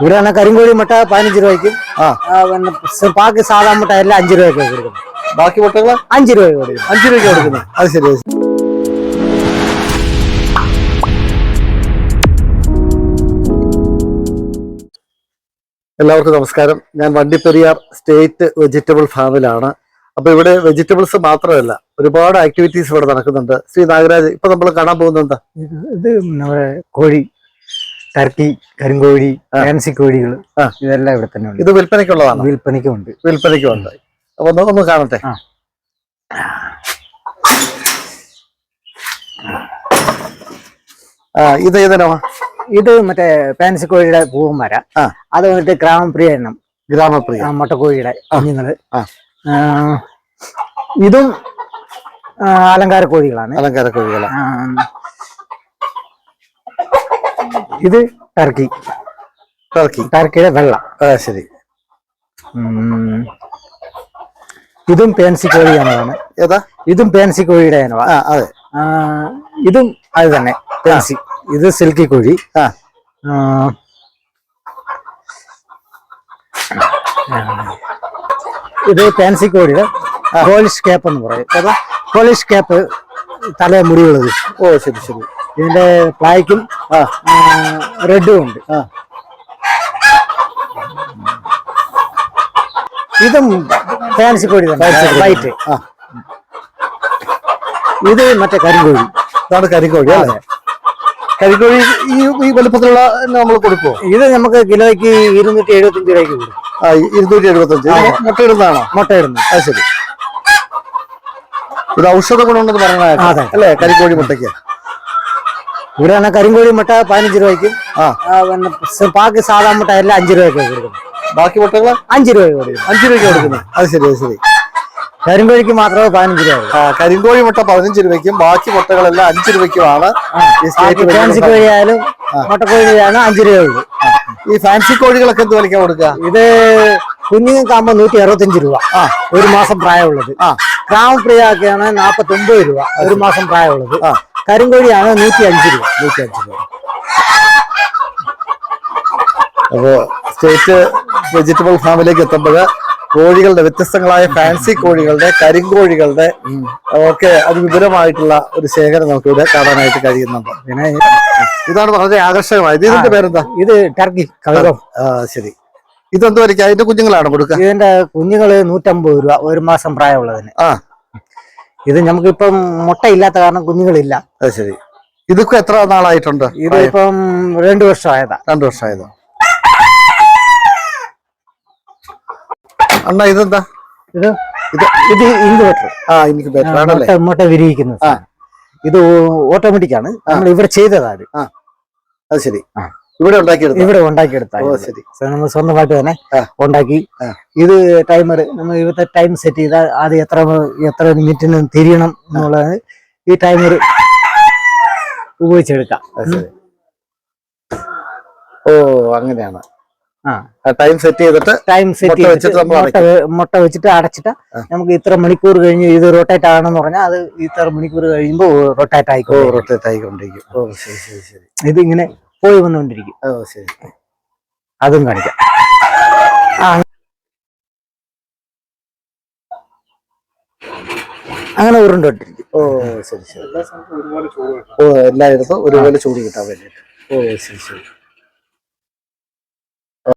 ഇവിടെയാണ് കരിങ്കോഴി മുട്ട പതിനഞ്ച് രൂപയ്ക്കും ബാക്കി സാധാ മുട്ട എല്ലാം അഞ്ച് രൂപയ്ക്ക് കൊടുക്കുന്നു ബാക്കി മുട്ടകൾ അഞ്ച് രൂപ കൊടുക്കും. അഞ്ചു രൂപയ്ക്ക് കൊടുക്കുന്നു അത് ശരി എല്ലാവർക്കും നമസ്കാരം. ഞാൻ വണ്ടിപ്പെരിയാർ സ്റ്റേറ്റ് വെജിറ്റബിൾ ഫാമിലാണ്. അപ്പൊ ഇവിടെ വെജിറ്റബിൾസ് മാത്രമല്ല ഒരുപാട് ആക്ടിവിറ്റീസ് ഇവിടെ നടക്കുന്നുണ്ട്. ശ്രീ നാഗരാജ് ഇപ്പൊ നമ്മൾ കാണാൻ പോകുന്നത് എന്താ? ഇത് ഇത് നമ്മുടെ കോഴി. ടർക്കി കരിങ്കോഴി. ഫാൻസി കോഴികൾ ഇതെല്ലാം ഇവിടെ തന്നെ ഉണ്ട്. ഇത് വിൽപ്പനയ്ക്കുള്ളതാണ്? വിൽപ്പനയ്ക്കും ഉണ്ട്. വിൽപ്പനയ്ക്കുണ്ട് അപ്പൊ ഒന്ന് ഒന്ന് കാണട്ടെ. ഇത് ഏതിനോ? ഇത് മറ്റേ ഫാൻസി കോഴിയുടെ പൂവന്മാര. അത് വന്നിട്ട് ഗ്രാമപ്രിയ എണ്ണം. ഗ്രാമപ്രിയ. മുട്ടക്കോഴിയുടെ കുഞ്ഞുങ്ങൾ. ഇതും അലങ്കാര കോഴികളാണ് അലങ്കാര കോഴികളാ ആ, ഇത് ടർക്കി. ടർക്കി. ടർക്കിയുടെ വെള്ള. ആ ശരി. ഇതും പേൻസി കോഴി എന്നതാണ് ഏതാ? ഇതും പേൻസി കോഴിയുടെ ഇനവാ. ആ അതെ. ഇതും അത് തന്നെ. പേൻസി. ഇത് സിൽക്കി കോഴി. ആ. ഇത് പേൻസി കോഴിയുടെ പോളിഷ് ക്യാപ്പ് എന്ന് പറയും. ഏതാ? പോളിഷ് ക്യാപ്പ് തല മുടിയുള്ളത്. ഓ ശരി ശരി. ഇതിന്റെ പ്ലായ്ക്കും റെഡും ഉണ്ട്. ആ. ഇതും ഫാൻസി കോഴി വൈറ്റ് ആ. ഇത് മറ്റേ കരിങ്കോഴി. ഇതാണ് കരിക്കോഴി അല്ലേ? കരിക്കോഴി ഈ ഈ വലുപ്പത്തിലുള്ള നമ്മൾ കൊടുക്കുമോ ഇത് നമുക്ക് കിലോയ്ക്ക് ഇരുന്നൂറ്റി എഴുപത്തഞ്ച് രൂപയ്ക്ക് കൊടുക്കും. ആ ഇരുന്നൂറ്റി എഴുപത്തഞ്ച് മുട്ട ഇടുന്നതാണോ? മുട്ട ഇടുന്നത്. അത് ശരി. ഒരു ഔഷധ ഗുണമുണ്ടെന്ന്. പറഞ്ഞ അല്ലേ? കരിക്കോഴി മുട്ടയ്ക്ക്. ഇവിടെയാണ് കരിങ്കോഴി മുട്ട പതിനഞ്ച് രൂപയ്ക്കും ബാക്കി സാധാ മുട്ട എല്ലാം അഞ്ച് രൂപയ്ക്ക് കൊടുക്കുന്നു ബാക്കി മുട്ടകൾ അഞ്ച് രൂപയ്ക്ക് കൊടുക്കും അഞ്ചു രൂപയ്ക്ക് കൊടുക്കുന്നത്. അത് ശരി അത് ശരി. കരിങ്കോഴിക്ക് മാത്രമേ പതിനഞ്ച് രൂപ കരിങ്കോഴി മുട്ട പതിനഞ്ച് രൂപയ്ക്കും ബാക്കി മുട്ടകളെല്ലാം അഞ്ചു രൂപയ്ക്കുമാണ് ഫാൻസി കോഴിയായാലും മുട്ടക്കോഴിയാണ് അഞ്ച് രൂപ ഉള്ളൂ. ഈ ഫാൻസി കോഴികളൊക്കെ എന്ത് വിലക്കാ കൊടുക്കുക? ഇത് കുഞ്ഞുങ്ങൾക്കാകുമ്പോൾ നൂറ്റി അറുപത്തഞ്ച് രൂപ. ആ. ഒരു മാസം പ്രായമുള്ളത്. ആ. ഗ്രാമപ്രിയാക്കാണ് നാൽപ്പത്തി ഒമ്പത് രൂപ ഒരു മാസം പ്രായമുള്ളത്. ആ. കരിങ്കോഴിയാണ് നൂറ്റി അഞ്ച് രൂപ. നൂറ്റി അഞ്ച് രൂപ. അപ്പോ സ്റ്റേറ്റ് വെജിറ്റബിൾ ഫാമിലേക്ക് എത്തുമ്പോൾ കോഴികളുടെ വ്യത്യസ്തങ്ങളായ ഫാൻസി കോഴികളുടെ കരിങ്കോഴികളുടെ ഒക്കെ അതിവിപുലമായിട്ടുള്ള ഒരു ശേഖരം നമുക്ക് ഇവിടെ കാണാനായിട്ട് കഴിയുന്നുണ്ട്. പിന്നെ ഇതാണ് വളരെ ആകർഷകമായത് ഇതിന്റെ പേരെന്താ? ഇത് ടർക്കി കളറും ശരി. ഇതെന്ത് വരയ്ക്കുക അതിന്റെ കുഞ്ഞുങ്ങളാണ് കൊടുക്കുക? ഇതിന്റെ കുഞ്ഞുങ്ങൾ നൂറ്റമ്പത് രൂപ ഒരു മാസം പ്രായമുള്ളതിന്. ആ. ഇത് നമുക്കിപ്പം മുട്ട ഇല്ലാത്ത കാരണം കുഞ്ഞുങ്ങളില്ല. അത് ശരി. ഇതൊക്കെ എത്ര നാളായിട്ടുണ്ട്? ഇത് ഇപ്പം രണ്ടു വർഷമായതാ. രണ്ടു വർഷമായതോ? അണ്ണാ ഇതെന്താ? ഇത് ഇത് ഇത് ഇൻക്യുബേറ്റർ ആ എനിക്ക് ബെറ്റർ ആണല്ലേ? മുട്ട വിരിയിക്കുന്നത്. ആ. ഇത് ഓട്ടോമാറ്റിക് ആണ്. നമ്മൾ ഇവിടെ ചെയ്തതാണ് ആ. അത് ശരി. ആ. ഇവിടെ ഉണ്ടാക്കിയെടുത്ത ഇവിടെ ഉണ്ടാക്കിയെടുത്ത ശരി. നമ്മൾ സ്വന്തമായിട്ട് തന്നെ ഉണ്ടാക്കി. ഇത് ടൈമർ നമ്മൾ ഇവിടുത്തെ ടൈം സെറ്റ് ചെയ്താൽ അത് എത്ര എത്ര മിനിറ്റിന് തിരിയണം എന്നുള്ളത് ഈ ടൈമർ ഉപയോഗിച്ചെടുക്കാം. ഓ അങ്ങനെയാണ്. ടൈം സെറ്റ് ചെയ്തിട്ട് ടൈം സെറ്റ് മുട്ട വെച്ചിട്ട് മുട്ട വെച്ചിട്ട് അടച്ചിട്ട് നമുക്ക് ഇത്ര മണിക്കൂർ കഴിഞ്ഞ് ഇത് റൊട്ടേറ്റ് ആണെന്ന് പറഞ്ഞാൽ അത് ഇത്ര മണിക്കൂർ കഴിയുമ്പോൾ റൊട്ടേറ്റ് ആയിക്കോ റൊട്ടേറ്റ് ആയിക്കൊണ്ടിരിക്കും. ഇത് ഇങ്ങനെ പോയി വന്നുകൊണ്ടിരിക്കും. ഓ ശരി. അതും കാണിക്കാം. അങ്ങനെ ഉരുണ്ടോട്ടിരിക്കും ഓ ശരി ശരി. ഓ എല്ലായിടത്തും ഒരുപോലെ ചൂട് കിട്ടാൻ വേണ്ടിയിട്ട്. ഓ ശരി ശരി.